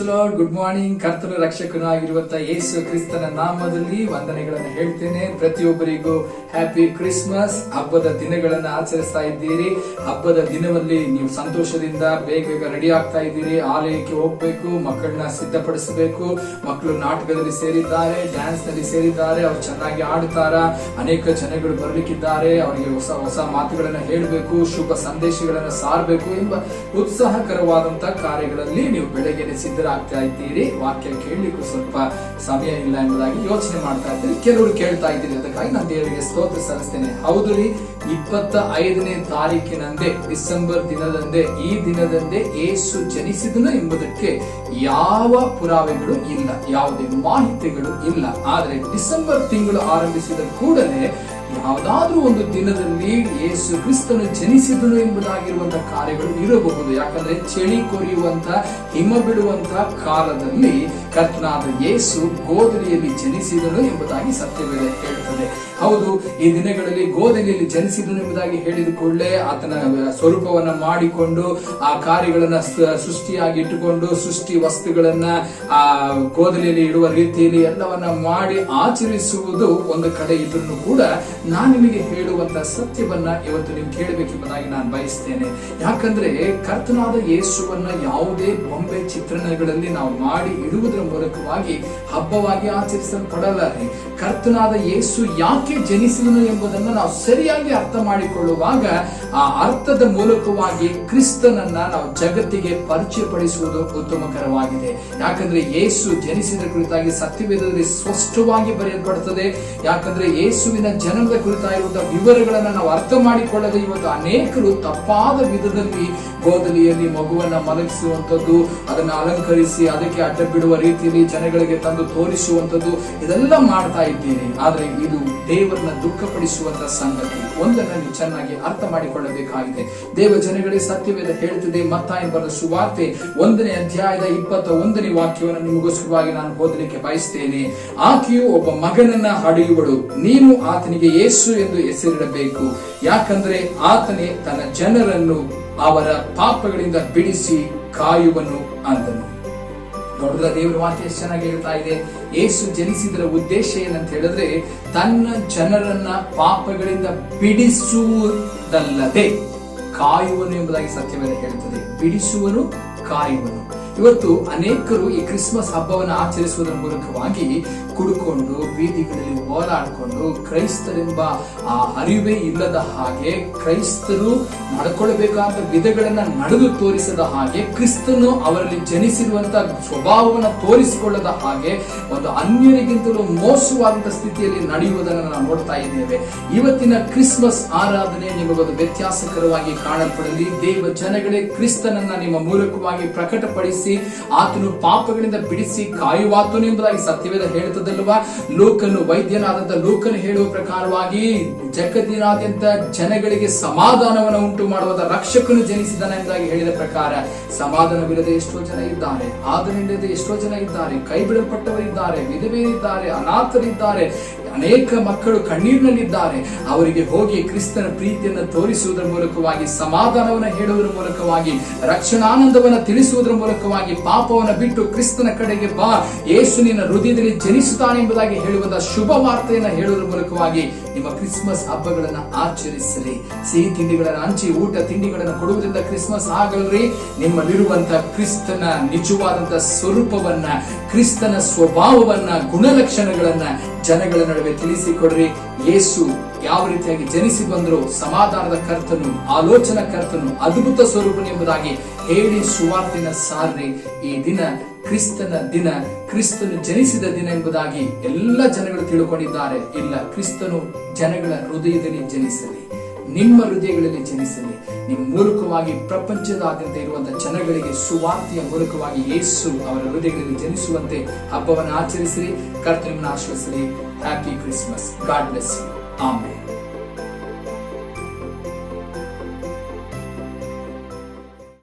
Good morning ಕರ್ತನ ರಕ್ಷಕನಾಗಿರುವಂತಹ ಯೇಸು ಕ್ರಿಸ್ತನ ನಾಮದಲ್ಲಿ ವಂದನೆಗಳನ್ನು ಹೇಳ್ತೇನೆ. ಪ್ರತಿಯೊಬ್ಬರಿಗೂ ಹ್ಯಾಪಿ ಕ್ರಿಸ್ಮಸ್ ಹಬ್ಬದ ದಿನಗಳನ್ನ ಆಚರಿಸ್ತಾ ಇದ್ದೀರಿ. ಹಬ್ಬದ ದಿನದಲ್ಲಿ ನೀವು ಸಂತೋಷದಿಂದ ಬೇಗ ಬೇಗ ರೆಡಿ ಆಗ್ತಾ ಇದ್ದೀರಿ. ಆಲಯಕ್ಕೆ ಹೋಗ್ಬೇಕು, ಮಕ್ಕಳನ್ನ ಸಿದ್ಧಪಡಿಸಬೇಕು. ಮಕ್ಕಳು ನಾಟಕದಲ್ಲಿ ಸೇರಿದ್ದಾರೆ ಡ್ಯಾನ್ಸ್ನಲ್ಲಿ ಸೇರಿದ್ದಾರೆ, ಅವ್ರು ಚೆನ್ನಾಗಿ ಆಡ್ತಾರ? ಅನೇಕ ಜನಗಳು ಬರಲಿಕ್ಕಿದ್ದಾರೆ. ಅವರಿಗೆ ಹೊಸ ಹೊಸ ಮಾತುಗಳನ್ನ ಹೇಳಬೇಕು, ಶುಭ ಸಂದೇಶಗಳನ್ನ ಸಾರಬೇಕು ಎಂಬ ಉತ್ಸಾಹಕರವಾದಂತಹ ಕಾರ್ಯಗಳಲ್ಲಿ ನೀವು ಬೆಳಗ್ಗೆ ಸಿದ್ಧರಾಗ್ತಾ ಇದ್ದೀರಿ. ವಾಕ್ಯ ಕೇಳಲಿಕ್ಕೂ ಸ್ವಲ್ಪ ಸಮಯ ಇಲ್ಲ ಎಂಬುದಾಗಿ ಯೋಚನೆ ಮಾಡ್ತಾ ಇದ್ದೀರಿ. ಕೆಲವರು ಕೇಳ್ತಾ ಇದ್ದೀರಿ ಅದಕ್ಕಾಗಿ ನಾನು ದೇವರಿಗೆ ಸ್ತೋತ್ರ ಸಲ್ಲಿಸ್ತೇನೆ. ಹೌದು ರೀ ಇಪ್ಪತ್ತ ಐದನೇ ತಾರೀಕಿನಂದೇ, ಡಿಸೆಂಬರ್ ದಿನದಂದೇ, ಈ ದಿನದಂದೇ ಏಸು ಜನಿಸಿದನು ಎಂಬುದಕ್ಕೆ ಯಾವ ಪುರಾವೆಗಳು ಇಲ್ಲ, ಯಾವುದೇ ಮಾಹಿತಿಗಳು ಇಲ್ಲ. ಆದರೆ ಡಿಸೆಂಬರ್ ತಿಂಗಳು ಆರಂಭಿಸಿದ ಕೂಡಲೇ ಯಾವುದಾದ್ರೂ ಒಂದು ದಿನದಲ್ಲಿ ಯೇಸು ಕ್ರಿಸ್ತನು ಜನಿಸಿದನು ಎಂಬುದಾಗಿರುವಂತಹ ಕಾರ್ಯಗಳು ಇರಬಹುದು. ಯಾಕಂದ್ರೆ ಚಳಿ ಕೊರಿಯುವಂತ ಹಿಮ ಬಿಡುವಂತ ಕಾಲದಲ್ಲಿ ಕರ್ತನಾದ ಯೇಸು ಗೋದಲಿಯಲ್ಲಿ ಜನಿಸಿದನು ಎಂಬುದಾಗಿ ಸತ್ಯವೇದ ಹೇಳುತ್ತದೆ ಹೌದು, ಈ ದಿನಗಳಲ್ಲಿ ಗೋದಲಿಯಲ್ಲಿ ಜನಿಸಿದನು ಎಂಬುದಾಗಿ ಹೇಳಿದ ಕೂಡಲೇ ಆತನ ಸ್ವರೂಪವನ್ನ ಮಾಡಿಕೊಂಡು, ಆ ಕಾರ್ಯಗಳನ್ನ ಸೃಷ್ಟಿಯಾಗಿ ಇಟ್ಟುಕೊಂಡು, ಸೃಷ್ಟಿ ವಸ್ತುಗಳನ್ನ, ಆ ಗೋದಲಿಯಲ್ಲಿ ಇಡುವ ರೀತಿಯಲ್ಲಿ ಎಲ್ಲವನ್ನ ಮಾಡಿ ಆಚರಿಸುವುದು ಒಂದು ಕಡೆ ಇದನ್ನು ಕೂಡ ನಾನು ನಿಮಗೆ ಹೇಳುವಂತ ಸತ್ಯವನ್ನ ಇವತ್ತು ನೀವು ಕೇಳಬೇಕೆಂಬುದಾಗಿ ನಾನು ಬಯಸ್ತೇನೆ. ಯಾಕಂದ್ರೆ ಕರ್ತನಾದ ಯೇಸುವನ್ನ ಯಾವುದೇ ಬೊಂಬೆ ಚಿತ್ರಣಗಳಲ್ಲಿ ನಾವು ಮಾಡಿ ಇಡುವುದರ ಮೂಲಕವಾಗಿ ಹಬ್ಬವಾಗಿ ಆಚರಿಸಲ್ಪಡಲಾರೆ. ಕರ್ತನಾದ ಯೇಸು ಯಾಕೆ ಜನಿಸಿದನು ಎಂಬುದನ್ನು ನಾವು ಸರಿಯಾಗಿ ಅರ್ಥ ಮಾಡಿಕೊಳ್ಳುವಾಗ ಆ ಅರ್ಥದ ಮೂಲಕವಾಗಿ ಕ್ರಿಸ್ತನನ್ನ ನಾವು ಜಗತ್ತಿಗೆ ಪರಿಚಯಪಡಿಸುವುದು ಉತ್ತಮಕರವಾಗಿದೆ. ಯಾಕಂದ್ರೆ ಯೇಸು ಜನಿಸಿದ ಕುರಿತಾಗಿ ಸತ್ಯವೇದದಲ್ಲಿ ಸ್ಪಷ್ಟವಾಗಿ ಬರೆಯಲ್ಪಡುತ್ತದೆ ಯಾಕಂದ್ರೆ ಯೇಸುವಿನ ಜನನದ ಕುರಿತಾಗಿರುವಂತಹ ವಿವರಗಳನ್ನ ನಾವು ಅರ್ಥ ಮಾಡಿಕೊಳ್ಳದೆ ಇವತ್ತು ಅನೇಕರು ತಪ್ಪಾದ ವಿಧದಲ್ಲಿ ಗೋದಲಿಯಲ್ಲಿ ಮಗುವನ್ನ ಮಲಗಿಸುವಂತದ್ದು ಅದನ್ನ ಅಲಂಕರಿಸಿ ಅದಕ್ಕೆ ಅಡ್ಡ ಬಿಡುವ ರೀತಿಯಲ್ಲಿ ಜನಗಳಿಗೆ ತಂದು ತೋರಿಸುವಂಥದ್ದು ಇದೆಲ್ಲ ಮಾಡ್ತಾ ಇದ್ದೀರಿ. ಆದ್ರೆ ಇದು ದೇವರನ್ನ ದುಃಖಪಡಿಸುವಂತ ಸಂಗತಿ. ಒಂದನ್ನ ಚೆನ್ನಾಗಿ ಅರ್ಥ ಮಾಡಿಕೊಳ್ಳಬೇಕಾಗಿದೆ. ದೇವ ಜನಗಳೇ, ಸತ್ಯವೇದ ಹೇಳುತ್ತದೆ ಮತ್ತಾಯ ಬರೆದ ಸುವಾರ್ತೆ ಒಂದನೇ ಅಧ್ಯಾಯದ ಇಪ್ಪತ್ತ ಒಂದನೇ ವಾಕ್ಯವನ್ನು ನಿಮಗೋಸ್ಕರವಾಗಿ ನಾನು ಓದಲಿಕ್ಕೆ ಬಯಸ್ತೇನೆ. ಆಕೆಯು ಒಬ್ಬ ಮಗನನ್ನ ಹಡೆಯುವಳು ನೀನು ಆತನಿಗೆ ಯೇಸು ಎಂದು ಹೆಸರಿಡಬೇಕು. ಯಾಕಂದ್ರೆ ಆತನೇ ತನ್ನ ಜನರನ್ನು ಅವರ ಪಾಪಗಳಿಂದ ಬಿಡಿಸಿ ಕಾಯುವನು ಅಂದನು. ನೋಡಿದ್ರೆ ದೇವರ ವಾಕ್ಯ ಚೆನ್ನಾಗಿ ಹೇಳ್ತಾ ಇದೆ. ಏಸು ಜನಿಸಿದರ ಉದ್ದೇಶ ಏನಂತ ಹೇಳಿದ್ರೆ, ತನ್ನ ಜನರನ್ನ ಪಾಪಗಳಿಂದ ಬಿಡಿಸುವುದಲ್ಲದೆ ಕಾಯುವನು ಎಂಬುದಾಗಿ ಸತ್ಯವೇದ ಹೇಳ್ತದೆ ಬಿಡಿಸುವನು, ಕಾಯುವನು. ಇವತ್ತು ಅನೇಕರು ಈ ಕ್ರಿಸ್ಮಸ್ ಹಬ್ಬವನ್ನು ಆಚರಿಸುವುದರ ಮೂಲಕವಾಗಿ ಕುಡುಕೊಂಡು, ಬೀದಿಗಳಲ್ಲಿ ಓಲಾಡಿಕೊಂಡು ಕ್ರೈಸ್ತರೆಂಬ ಆ ಅರಿವೇ ಇಲ್ಲದ ಹಾಗೆ ಕ್ರೈಸ್ತರು ನಡ್ಕೊಳ್ಬೇಕಾದ ವಿಧಗಳನ್ನ ನಡೆದು ತೋರಿಸದ ಹಾಗೆ ಕ್ರಿಸ್ತನು ಅವರಲ್ಲಿ ಜನಿಸಿರುವಂತ ಸ್ವಭಾವವನ್ನು ತೋರಿಸಿಕೊಳ್ಳದ ಹಾಗೆ ಒಂದು ಅನ್ಯರಿಗಿಂತಲೂ ಮೋಸವಾದಂತ ಸ್ಥಿತಿಯಲ್ಲಿ ನಡೆಯುವುದನ್ನು ನಾವು ನೋಡ್ತಾ ಇದ್ದೇವೆ. ಇವತ್ತಿನ ಕ್ರಿಸ್ಮಸ್ ಆರಾಧನೆ ನಿಮಗೊಂದು ವ್ಯತ್ಯಾಸಕರವಾಗಿ ಕಾಣಲ್ಪಡಲಿ. ದೇವ ಜನಗಳೇ ಕ್ರಿಸ್ತನನ್ನ ನಿಮ್ಮ ಮೂಲಕವಾಗಿ ಪ್ರಕಟಪಡಿಸಿ, ಆತನು ಪಾಪಗಳಿಂದ ಬಿಡಿಸಿ ಕಾಯುವಾತನು ಎಂಬುದಾಗಿ ಸತ್ಯವೇದ ಹೇಳ್ತದಲ್ವಾ ಲೋಕನು, ವೈದ್ಯನಾದಂತ ಲೋಕನು ಹೇಳುವ ಪ್ರಕಾರವಾಗಿ ಜಗತ್ತಿನಾದ್ಯಂತ ಜನಗಳಿಗೆ ಸಮಾಧಾನವನ್ನು ಉಂಟು ಮಾಡುವಂತ ರಕ್ಷಕನು ಜನಿಸಿದನ ಎಂದಾಗಿ ಹೇಳಿದ ಪ್ರಕಾರ ಸಮಾಧಾನವಿಲ್ಲದೆ ಎಷ್ಟೋ ಜನ ಇದ್ದಾರೆ ಆದರಿಂದ ಎಷ್ಟೋ ಜನ ಇದ್ದಾರೆ ಕೈ ಬಿಡಲ್ಪಟ್ಟವರಿದ್ದಾರೆ ವಿಧವೆಯರಿದ್ದಾರೆ, ಅನಾಥರಿದ್ದಾರೆ ಅನೇಕ ಮಕ್ಕಳು ಕಣ್ಣೀರಿನಲ್ಲಿದ್ದಾರೆ. ಅವರಿಗೆ ಹೋಗಿ ಕ್ರಿಸ್ತನ ಪ್ರೀತಿಯನ್ನು ತೋರಿಸುವುದರ ಮೂಲಕವಾಗಿ, ಸಮಾಧಾನವನ್ನು ಹೇಳುವುದರ ಮೂಲಕವಾಗಿ, ರಕ್ಷಣಾನಂದವನ್ನು ತಿಳಿಸುವುದರ ಮೂಲಕವಾಗಿ ಪಾಪವನ್ನು ಬಿಟ್ಟು ಕ್ರಿಸ್ತನ ಕಡೆಗೆ ಬಾ. ಯೇಸು ನಿನ್ನ ಹೃದಯದಲ್ಲಿ ಜನಿಸುತ್ತಾನೆ ಎಂಬುದಾಗಿ ಹೇಳುವಂತಹ ಶುಭ ವಾರ್ತೆಯನ್ನು ಹೇಳುವುದರ ಮೂಲಕವಾಗಿ ನಿಮ್ಮ ಕ್ರಿಸ್ಮಸ್ ಹಬ್ಬಗಳನ್ನ ಆಚರಿಸಲಿ. ಸಿಹಿ ತಿಂಡಿಗಳನ್ನು ಹಂಚಿ, ಊಟ ತಿಂಡಿಗಳನ್ನು ಕೊಡುವುದರಿಂದ ಕ್ರಿಸ್ಮಸ್ ಆಗಲ್ರಿ ನಿಮ್ಮಲ್ಲಿರುವಂತಹ ಕ್ರಿಸ್ತನ ನಿಜವಾದಂತಹ ಸ್ವರೂಪವನ್ನ, ಕ್ರಿಸ್ತನ ಸ್ವಭಾವವನ್ನ, ಗುಣಲಕ್ಷಣಗಳನ್ನ ಜನಗಳ ನಡುವೆ ತಿಳಿಸಿಕೊಡ್ರಿ. ಯೇಸು ಯಾವ ರೀತಿಯಾಗಿ ಜನಿಸಿ ಬಂದ್ರು ಸಮಾಧಾನದ ಕರ್ತನು, ಆಲೋಚನಾ ಕರ್ತನು, ಅದ್ಭುತ ಸ್ವರೂಪನು ಎಂಬುದಾಗಿ ಹೇಳಿ ಸುವಾರ್ತಿನ ಸಾರ್ರಿ ಈ ದಿನ ಕ್ರಿಸ್ತನ ದಿನ, ಕ್ರಿಸ್ತನು ಜನಿಸಿದ ದಿನ ಎಂಬುದಾಗಿ ಎಲ್ಲ ಜನಗಳು ತಿಳ್ಕೊಂಡಿದ್ದಾರೆ. ಇಲ್ಲ, ಕ್ರಿಸ್ತನು ಜನಗಳ ಹೃದಯದಲ್ಲಿ ಜನಿಸಲಿ. ನಿಮ್ಮ ಹೃದಯಗಳಲ್ಲಿ ಜನಿಸಲಿ. ನಿಮ್ಮ ಮೂಲಕವಾಗಿ ಪ್ರಪಂಚದಾದ್ಯಂತ ಇರುವಂತಹ ಜನಗಳಿಗೆ ಸುವಾರ್ತೆಯ ಮೂಲಕವಾಗಿ ಯೇಸು ಅವರ ಹೃದಯಗಳಲ್ಲಿ ಜನಿಸುವಂತೆ ಹಬ್ಬವನ್ನು ಆಚರಿಸಿರಿ. ಕರ್ತನ ಆಶ್ರಯಿಸಲಿ happy Christmas God bless you ಆಮೇಲೆ